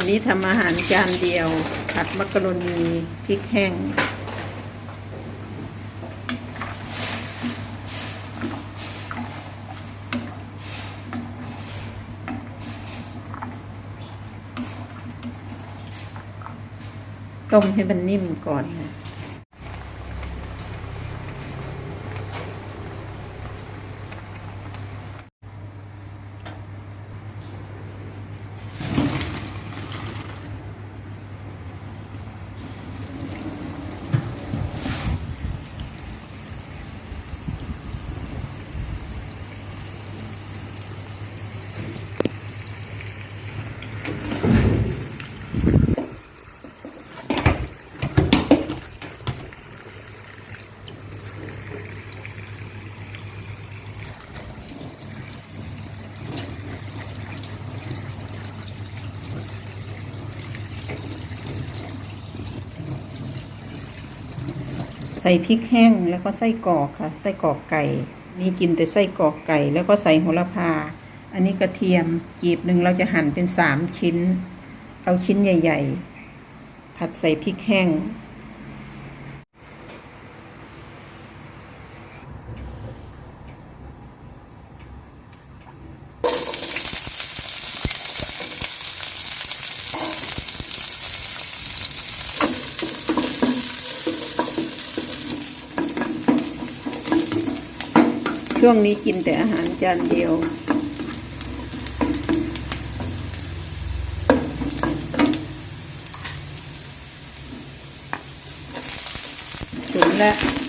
วันนี้ทำอาหารจานเดียว ผัดมักกะโรนีพริกแห้ง ต้มให้มันนิ่มก่อนนะ ใส่พริกแห้งแล้วก็ไส้กรอกค่ะไส้กรอกไก่ นี่กินแต่ไส้กรอกไก่ แล้วก็ใส่โหระพา อันนี้กระเทียมกีบหนึ่งเราจะหั่นเป็นสามชิ้น เอาชิ้นใหญ่ ๆ ผัดใส่พริกแห้ง ช่วงนี้กินแต่อาหารจานเดียว ถึงแล้ว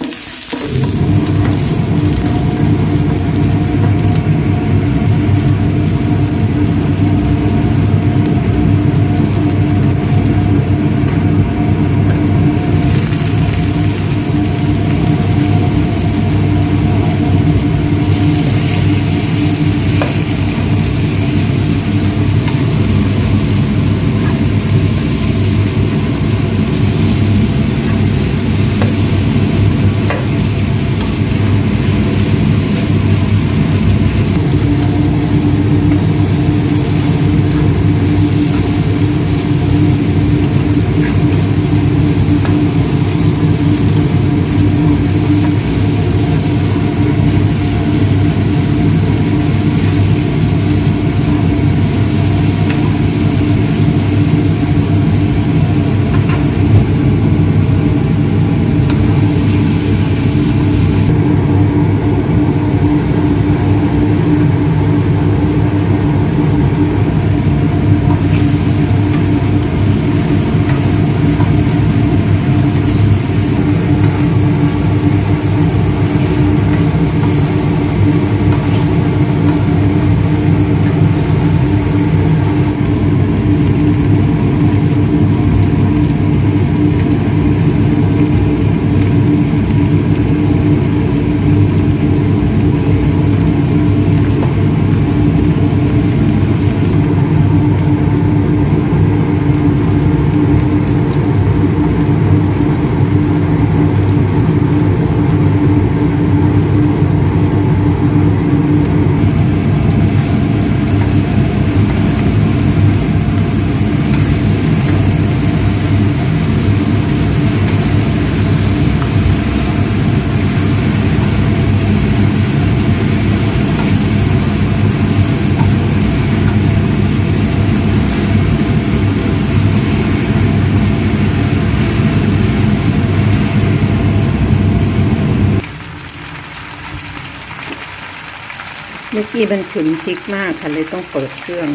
มื่อกี้มันฉุนพริกมากค่ะเลยต้องเปิดเครื่อง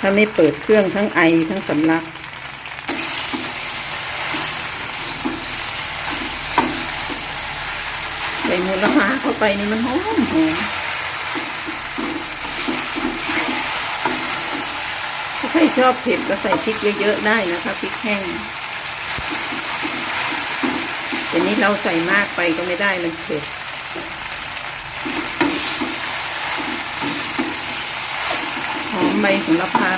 ถ้าไม่เปิดเครื่องทั้งไอทั้งสำลัก ใส่มูละหาเข้าไปนี่มันหอมหอมถ้าใครชอบเผ็ดก็ใส่พริกเยอะๆได้นะคะพริกแห้งแต่นี้เราใส่มากไปก็ไม่ได้มันเผ็ด หอม ใบโหระพา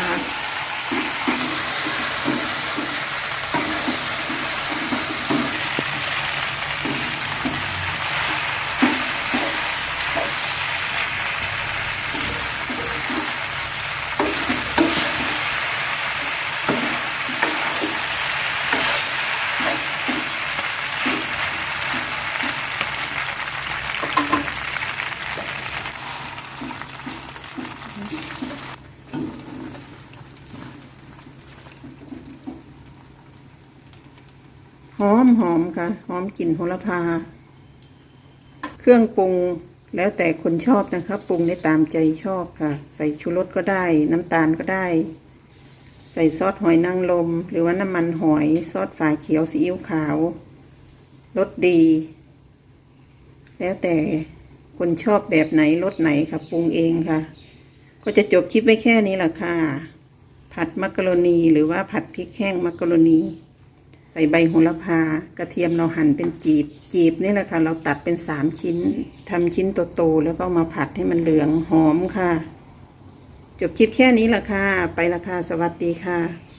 หอมหอมค่ะ หอมกลิ่นโหระพา เครื่องปรุงแล้วแต่คนชอบนะคะปรุงได้ตามใจชอบค่ะ ใส่ชูรสก็ได้ น้ำตาลก็ได้ ใส่ซอสหอยนางรมหรือว่าน้ำมันหอยซอสฝาเขียวซีอิ๊วขาวรสดี แล้วแต่คนชอบแบบไหนรสไหนค่ะปรุงเองค่ะ ก็จะจบคลิปไว้แค่นี้แหละค่ะ ผัดมักกะโรนีหรือว่าผัดพริกแห้งมักกะโรนี ใส่ใบโหระพากระเทียมเราหั่นเป็นจีบ จีบนี่แหละค่ะ เราตัดเป็นสามชิ้นทำชิ้นโตๆแล้วก็มาผัดให้มันเหลืองหอมค่ะ จบคลิปแค่นี้ละค่ะ ไปละค่ะ สวัสดีค่ะ